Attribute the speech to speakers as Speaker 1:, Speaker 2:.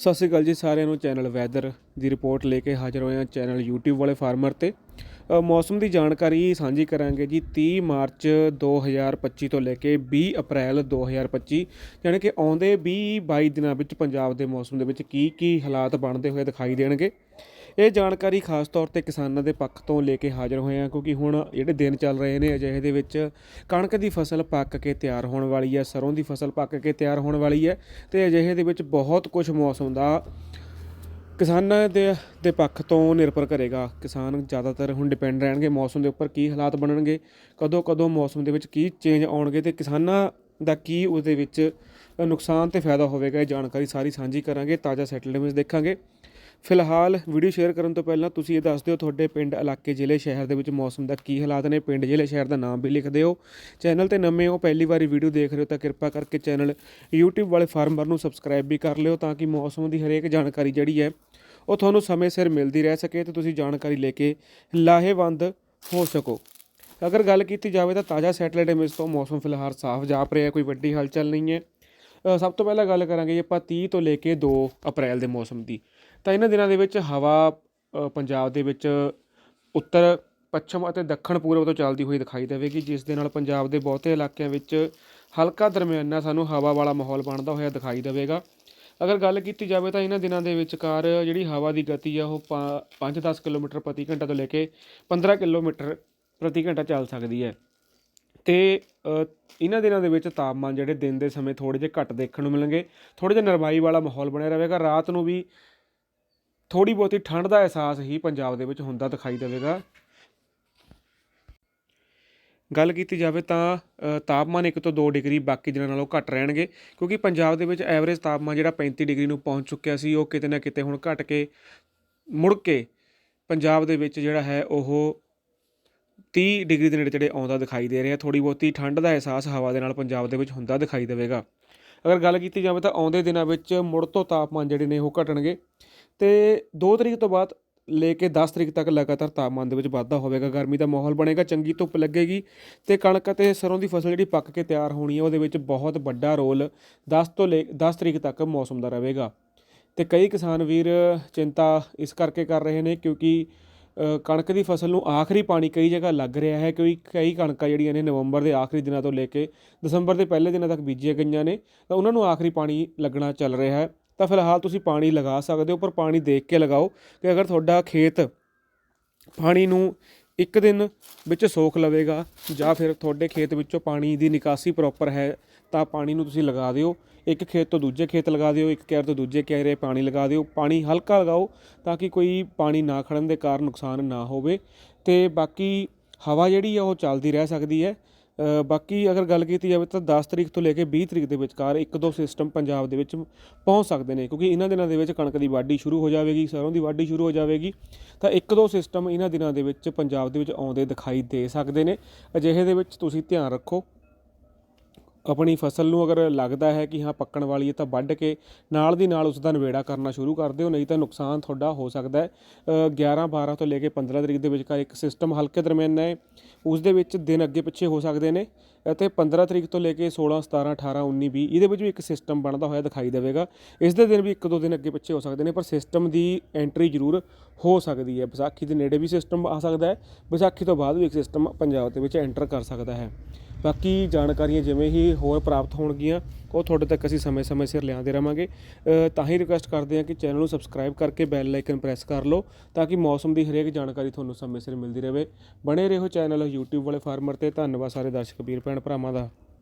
Speaker 1: ਸਤਿ ਸ਼੍ਰੀ ਅਕਾਲ ਜੀ ਸਾਰਿਆਂ ਨੂੰ, ਚੈਨਲ ਵੈਦਰ ਦੀ ਰਿਪੋਰਟ ਲੈ ਕੇ ਹਾਜ਼ਰ ਹੋਏ ਹਾਂ ਚੈਨਲ YouTube ਵਾਲੇ ਫਾਰਮਰ ਤੇ। ਮੌਸਮ ਦੀ ਜਾਣਕਾਰੀ ਸਾਂਝੀ ਕਰਾਂਗੇ ਜੀ 30 ਮਾਰਚ 2025 ਤੋਂ ਲੈ ਕੇ 20 ਅਪ੍ਰੈਲ 2025 ਯਾਨੀ ਕਿ ਆਉਂਦੇ 20 22 ਦਿਨਾਂ ਵਿੱਚ ਪੰਜਾਬ ਦੇ ਮੌਸਮ ਦੇ ਵਿੱਚ ਕੀ ਕੀ ਹਾਲਾਤ ਬਣਦੇ ਹੋਏ ਦਿਖਾਈ ਦੇਣਗੇ। ਇਹ ਜਾਣਕਾਰੀ ਖਾਸ ਤੌਰ ਤੇ ਕਿਸਾਨਾਂ ਦੇ ਪੱਖ ਤੋਂ ਲੈ ਕੇ ਹਾਜ਼ਰ ਹੋਏ ਹਾਂ, ਕਿਉਂਕਿ ਹੁਣ ਜਿਹੜੇ ਦਿਨ ਚੱਲ ਰਹੇ ਨੇ ਅਜਿਹੇ ਦੇ ਵਿੱਚ ਕਣਕ ਦੀ ਫਸਲ ਪੱਕ ਕੇ ਤਿਆਰ ਹੋਣ ਵਾਲੀ ਹੈ, ਸਰੋਂ ਦੀ ਫਸਲ ਪੱਕ ਕੇ ਤਿਆਰ ਹੋਣ ਵਾਲੀ ਹੈ ਤੇ ਅਜਿਹੇ ਦੇ ਵਿੱਚ ਬਹੁਤ ਕੁਝ ਮੌਸਮ ਦਾ ਕਿਸਾਨਾਂ ਦੇ ਦੇ ਪੱਖ ਤੋਂ ਨਿਰਭਰ ਕਰੇਗਾ। ਕਿਸਾਨ ਜ਼ਿਆਦਾਤਰ ਹੁਣ ਡਿਪੈਂਡ ਰਹਿਣਗੇ ਮੌਸਮ ਦੇ ਉੱਪਰ ਕੀ ਹਾਲਾਤ ਬਣਨਗੇ ਕਦੋਂ ਕਦੋਂ ਮੌਸਮ ਦੇ ਵਿੱਚ ਕੀ ਚੇਂਜ ਆਉਣਗੇ ਤੇ ਕਿਸਾਨਾਂ ਦਾ ਕੀ ਉਹਦੇ ਵਿੱਚ ਨੁਕਸਾਨ ਤੇ ਫਾਇਦਾ ਹੋਵੇਗਾ, ਇਹ ਜਾਣਕਾਰੀ ਸਾਰੀ ਸਾਂਝੀ ਕਰਾਂਗੇ, ਤਾਜ਼ਾ ਸੈਟਲਮੈਂਟਸ ਦੇਖਾਂਗੇ। ਫਿਲਹਾਲ ਵੀਡੀਓ ਸ਼ੇਅਰ ਕਰਨ ਤੋਂ ਪਹਿਲਾਂ ਤੁਸੀਂ ਇਹ ਦੱਸ ਦਿਓ, ਤੁਹਾਡੇ ਪਿੰਡ ਇਲਾਕੇ ਜ਼ਿਲ੍ਹੇ ਸ਼ਹਿਰ ਦੇ ਵਿੱਚ ਮੌਸਮ ਦਾ ਕੀ ਹਾਲਾਤ ਨੇ? ਪਿੰਡ ਜ਼ਿਲ੍ਹੇ ਸ਼ਹਿਰ ਦਾ ਨਾਮ ਵੀ ਲਿਖ ਦਿਓ। ਚੈਨਲ ਤੇ ਨਵੇਂ ਹੋ, ਪਹਿਲੀ ਵਾਰੀ ਵੀਡੀਓ ਦੇਖ ਰਹੇ ਹੋ ਤਾਂ ਕਿਰਪਾ ਕਰਕੇ ਚੈਨਲ YouTube ਵਾਲੇ ਫਾਰਮਰ ਨੂੰ ਸਬਸਕ੍ਰਾਈਬ ਵੀ ਕਰ ਲਿਓ ਤਾਂ ਕਿ ਮੌਸਮ ਦੀ ਹਰੇਕ ਜਾਣਕਾਰੀ ਜਿਹੜੀ ਹੈ, ਉਹ ਤੁਹਾਨੂੰ ਸਮੇਂ ਸਿਰ ਮਿਲਦੀ ਰਹਿ ਸਕੇ ਤੇ ਤੁਸੀਂ ਜਾਣਕਾਰੀ ਲੈ ਕੇ ਲਾਹੇਵੰਦ ਹੋ ਸਕੋ। ਅਗਰ ਗੱਲ ਕੀਤੀ ਜਾਵੇ ਤਾਂ ਤਾਜ਼ਾ ਸੈਟੇਲਾਈਟ ਇਮੇਜ ਤੋਂ ਮੌਸਮ ਫਿਲਹਾਲ ਸਾਫ਼ ਜਾਪ ਰਿਹਾ, ਕੋਈ ਵੱਡੀ ਹਲਚਲ ਨਹੀਂ ਹੈ। ਸਭ ਤੋਂ ਪਹਿਲਾਂ ਗੱਲ ਕਰਾਂਗੇ ਜੀ ਆਪਾਂ 30 ਤੋਂ ਲੈ ਕੇ 2 ਅਪ੍ਰੈਲ ਦੇ ਮੌਸਮ ਦੀ। ਤਾਂ ਇਹਨਾਂ ਦਿਨਾਂ ਦੇ ਵਿੱਚ ਹਵਾ ਪੰਜਾਬ ਦੇ ਵਿੱਚ ਉੱਤਰ, ਪੱਛਮ ਅਤੇ ਦੱਖਣ ਪੂਰਬ ਤੋਂ ਚੱਲਦੀ ਹੋਈ ਦਿਖਾਈ ਦੇਵੇਗੀ, ਜਿਸ ਦੇ ਨਾਲ ਪੰਜਾਬ ਦੇ ਬਹੁਤੇ ਇਲਾਕਿਆਂ ਵਿੱਚ ਹਲਕਾ ਦਰਮਿਆਨਾ ਸਾਨੂੰ ਹਵਾ ਵਾਲਾ ਮਾਹੌਲ ਬਣਦਾ ਹੋਇਆ ਦਿਖਾਈ ਦੇਵੇਗਾ। ਅਗਰ ਗੱਲ ਕੀਤੀ ਜਾਵੇ ਤਾਂ ਇਹਨਾਂ ਦਿਨਾਂ ਦੇ ਵਿਚਕਾਰ ਜਿਹੜੀ ਹਵਾ ਦੀ ਗਤੀ ਆ, ਉਹ 5-10 ਕਿਲੋਮੀਟਰ ਪ੍ਰਤੀ ਘੰਟਾ ਤੋਂ ਲੈ ਕੇ 15 ਕਿਲੋਮੀਟਰ ਪ੍ਰਤੀ ਘੰਟਾ ਚੱਲ ਸਕਦੀ ਹੈ। ਤੇ ਇਹਨਾਂ ਦਿਨਾਂ ਦੇ ਵਿੱਚ ਤਾਪਮਾਨ ਜਿਹੜੇ ਦਿਨ ਦੇ ਸਮੇਂ ਥੋੜੇ ਜਿਹੇ ਘੱਟ ਦੇਖਣ ਨੂੰ ਮਿਲਣਗੇ ਥੋੜੇ ਜਿਹਾ ਨਰਮਾਈ ਵਾਲਾ ਮਾਹੌਲ ਬਣਿਆ ਰਹੇਗਾ। ਰਾਤ ਨੂੰ ਵੀ ਥੋੜੀ ਬਹੁਤੀ ਠੰਡ ਦਾ ਅਹਿਸਾਸ ਹੀ ਪੰਜਾਬ ਦੇ ਵਿੱਚ ਹੁੰਦਾ ਦਿਖਾਈ ਦੇਵੇਗਾ। ਗੱਲ ਕੀਤੀ ਜਾਵੇ ਤਾਂ ਤਾਪਮਾਨ 1 ਤੋਂ 2 ਡਿਗਰੀ ਬਾਕੀ ਦਿਨਾਂ ਨਾਲੋਂ ਘੱਟ ਰਹਿਣਗੇ, ਕਿਉਂਕਿ ਪੰਜਾਬ ਦੇ ਵਿੱਚ ਐਵਰੇਜ ਤਾਪਮਾਨ ਜਿਹੜਾ 35 ਡਿਗਰੀ ਨੂੰ ਪਹੁੰਚ ਚੁੱਕਿਆ ਸੀ, ਉਹ ਕਿਤੇ ਨਾ ਕਿਤੇ ਹੁਣ ਘਟ ਕੇ ਮੁੜ ਕੇ ਪੰਜਾਬ ਦੇ ਵਿੱਚ ਜਿਹੜਾ ਹੈ ਉਹ 30 ਡਿਗਰੀ ਦੇ ਨੇੜੇ ਤੇੜੇ ਆਉਂਦਾ ਦਿਖਾਈ ਦੇ ਰਿਹਾ। ਥੋੜੀ ਬਹੁਤੀ ਠੰਡ ਦਾ ਅਹਿਸਾਸ ਹਵਾ ਦੇ ਨਾਲ ਪੰਜਾਬ ਦੇ ਵਿੱਚ ਹੁੰਦਾ ਦਿਖਾਈ ਦੇਵੇਗਾ। ਅਗਰ ਗੱਲ ਕੀਤੀ ਜਾਵੇ ਤਾਂ ਆਉਂਦੇ ਦਿਨਾਂ ਵਿੱਚ ਮੁੜ ਤੋਂ ਤਾਪਮਾਨ ਜਿਹੜੇ ਨੇ ਉਹ ਘਟਣਗੇ। ਤੇ 2 ਤਰੀਕ ਤੋਂ ਬਾਅਦ ਲੈ ਕੇ 10 ਤਰੀਕ ਤੱਕ ਲਗਾਤਾਰ ਤਾਪਮਾਨ ਦੇ ਵਿੱਚ ਵਾਧਾ ਹੋਵੇਗਾ, ਗਰਮੀ ਦਾ ਮਾਹੌਲ ਬਣੇਗਾ, ਚੰਗੀ ਧੁੱਪ ਲੱਗੇਗੀ ਤੇ ਕਣਕ ਅਤੇ ਸਰੋਂ ਦੀ ਫਸਲ ਜਿਹੜੀ ਪੱਕ ਕੇ ਤਿਆਰ ਹੋਣੀ ਹੈ, ਉਹਦੇ ਵਿੱਚ ਬਹੁਤ ਵੱਡਾ ਰੋਲ 10 ਤੋਂ ਲੈ 10 ਤਰੀਕ ਤੱਕ ਮੌਸਮ ਦਾ ਰਹੇਗਾ। ਤੇ ਕਈ ਕਿਸਾਨ ਵੀਰ ਚਿੰਤਾ ਇਸ ਕਰਕੇ ਕਰ ਰਹੇ ਨੇ ਕਿਉਂਕਿ ਕਣਕ ਦੀ ਫਸਲ ਨੂੰ ਆਖਰੀ ਪਾਣੀ ਕਈ ਜਗ੍ਹਾ ਲੱਗ ਰਿਹਾ ਹੈ, ਕਿਉਂਕਿ ਕਈ ਕਣਕਾਂ ਜਿਹੜੀਆਂ ਨੇ ਨਵੰਬਰ ਦੇ ਆਖਰੀ ਦਿਨਾਂ ਤੋਂ ਲੈ ਕੇ ਦਸੰਬਰ ਦੇ ਪਹਿਲੇ ਦਿਨਾਂ ਤੱਕ ਬੀਜੀਆਂ ਗਈਆਂ ਨੇ, ਤਾਂ ਉਹਨਾਂ ਨੂੰ ਆਖਰੀ ਪਾਣੀ ਲੱਗਣਾ ਚੱਲ ਰਿਹਾ ਹੈ। ਤਾਂ ਫਿਲਹਾਲ ਤੁਸੀਂ ਪਾਣੀ ਲਗਾ ਸਕਦੇ ਹੋ ਪਰ ਪਾਣੀ ਦੇਖ ਕੇ ਲਗਾਓ ਕਿ ਅਗਰ ਤੁਹਾਡਾ ਖੇਤ ਪਾਣੀ ਨੂੰ ਇੱਕ ਦਿਨ ਵਿੱਚ ਸੋਖ ਲਵੇਗਾ ਜਾਂ ਫਿਰ ਤੁਹਾਡੇ ਖੇਤ ਵਿੱਚੋਂ ਪਾਣੀ ਦੀ ਨਿਕਾਸੀ ਪ੍ਰੋਪਰ ਹੈ, ਤਾਂ ਪਾਣੀ ਨੂੰ ਤੁਸੀਂ ਲਗਾ ਦਿਓ। ਇੱਕ ਖੇਤ ਤੋਂ ਦੂਜੇ ਖੇਤ ਲਗਾ ਦਿਓ, ਇੱਕ ਕਿਆਰ ਤੋਂ ਦੂਜੇ ਕਿਆਰੇ ਪਾਣੀ ਲਗਾ ਦਿਓ। ਪਾਣੀ ਹਲਕਾ ਲਗਾਓ ਤਾਂ ਕਿ ਕੋਈ ਪਾਣੀ ਨਾ ਖੜਨ ਦੇ ਕਾਰਨ ਨੁਕਸਾਨ ਨਾ ਹੋਵੇ ਤੇ ਬਾਕੀ ਹਵਾ ਜਿਹੜੀ ਆ ਉਹ ਚੱਲਦੀ ਰਹਿ ਸਕਦੀ ਹੈ। ਬਾਕੀ ਅਗਰ ਗੱਲ ਕੀਤੀ ਜਾਵੇ ਤਾਂ 10 ਤਰੀਕ ਤੋਂ ਲੈ ਕੇ 20 ਤਰੀਕ ਦੇ ਵਿਚਕਾਰ ਇੱਕ ਦੋ ਸਿਸਟਮ ਪੰਜਾਬ ਦੇ ਵਿੱਚ ਪਹੁੰਚ ਸਕਦੇ ਨੇ, ਕਿਉਂਕਿ ਇਹਨਾਂ ਦਿਨਾਂ ਦੇ ਵਿੱਚ ਕਣਕ ਦੀ ਵਾਢੀ ਸ਼ੁਰੂ ਹੋ ਜਾਵੇਗੀ, ਸਰੋਂ ਦੀ ਵਾਢੀ ਸ਼ੁਰੂ ਹੋ ਜਾਵੇਗੀ, ਤਾਂ ਇੱਕ ਦੋ ਸਿਸਟਮ ਇਹਨਾਂ ਦਿਨਾਂ ਦੇ ਵਿੱਚ ਪੰਜਾਬ ਦੇ ਵਿੱਚ ਆਉਂਦੇ ਦਿਖਾਈ ਦੇ ਸਕਦੇ ਨੇ। ਅਜਿਹੇ ਦੇ ਵਿੱਚ ਤੁਸੀਂ ਧਿਆਨ ਰੱਖੋ। ਆਪਣੀ ਫਸਲ ਨੂੰ ਅਗਰ ਲੱਗਦਾ ਹੈ ਕਿ ਹਾਂ ਪੱਕਣ ਵਾਲੀ ਹੈ ਤਾਂ ਵੱਢ ਕੇ ਨਾਲ ਦੀ ਨਾਲ ਉਸ ਦਾ ਨਿਬੇੜਾ ਕਰਨਾ ਸ਼ੁਰੂ ਕਰ ਦਿਓ ਨਹੀਂ ਤਾਂ ਨੁਕਸਾਨ ਤੁਹਾਡਾ ਹੋ ਸਕਦਾ ਹੈ। ਅ, 11 12 ਤੋਂ ਲੈ ਕੇ 15 ਤਰੀਕ ਦੇ ਵਿਚਕਾਰ ਇੱਕ ਸਿਸਟਮ ਹਲਕੇ ਦਰਮਿਆਨਾ ਹੈ। ਉਸ ਦੇ ਵਿੱਚ ਦਿਨ ਅੱਗੇ ਪਿੱਛੇ ਹੋ ਸਕਦੇ ਨੇ ਅਤੇ 15 ਤਰੀਕ ਤੋਂ ਲੈ ਕੇ 16 17 18 19 20 ਇਹਦੇ ਵਿੱਚ ਵੀ ਇੱਕ ਸਿਸਟਮ ਬਣਦਾ ਹੋਇਆ ਦਿਖਾਈ ਦੇਵੇਗਾ। ਇਸ ਦੇ ਦਿਨ ਵੀ ਇੱਕ ਦੋ ਦਿਨ ਅੱਗੇ ਪਿੱਛੇ ਹੋ ਸਕਦੇ ਨੇ ਪਰ ਸਿਸਟਮ ਦੀ ਐਂਟਰੀ ਜ਼ਰੂਰ ਹੋ ਸਕਦੀ ਹੈ। ਵਿਸਾਖੀ ਦੇ ਨੇੜੇ ਵੀ ਸਿਸਟਮ ਆ ਸਕਦਾ ਹੈ ਵਿਸਾਖੀ ਤੋਂ ਬਾਅਦ ਵੀ ਇੱਕ ਸਿਸਟਮ ਪੰਜਾਬ ਦੇ ਵਿੱਚ ਐਂਟਰ ਕਰ ਸਕਦਾ ਹੈ। ਬਾਕੀ ਜਾਣਕਾਰੀਆਂ ਜਿਵੇਂ ਹੀ ਹੋਰ ਪ੍ਰਾਪਤ ਹੋਣਗੀਆਂ, ਉਹ ਤੁਹਾਡੇ ਤੱਕ ਅਸੀਂ ਸਮੇਂ-ਸਮੇਂ ਸਿਰ ਲਿਆਉਂਦੇ ਰਵਾਂਗੇ। ਤਾਂ ਹੀ ਰਿਕੁਐਸਟ ਕਰਦੇ ਹਾਂ ਕਿ ਚੈਨਲ ਨੂੰ ਸਬਸਕ੍ਰਾਈਬ ਕਰਕੇ ਬੈਲ ਆਈਕਨ ਪ੍ਰੈਸ ਕਰ ਲਓ, ਤਾਂ ਕਿ ਮੌਸਮ ਦੀ ਹਰੇਕ ਜਾਣਕਾਰੀ ਤੁਹਾਨੂੰ ਸਮੇਂ ਸਿਰ ਮਿਲਦੀ ਰਹੇ। ਬਣੇ ਰਹੋ ਚੈਨਲ YouTube ਵਾਲੇ ਫਾਰਮਰ ਤੇ। ਧੰਨਵਾਦ ਸਾਰੇ ਦਰਸ਼ਕ, ਵੀਰ, ਭੈਣ, ਭਰਾਵਾਂ ਦਾ।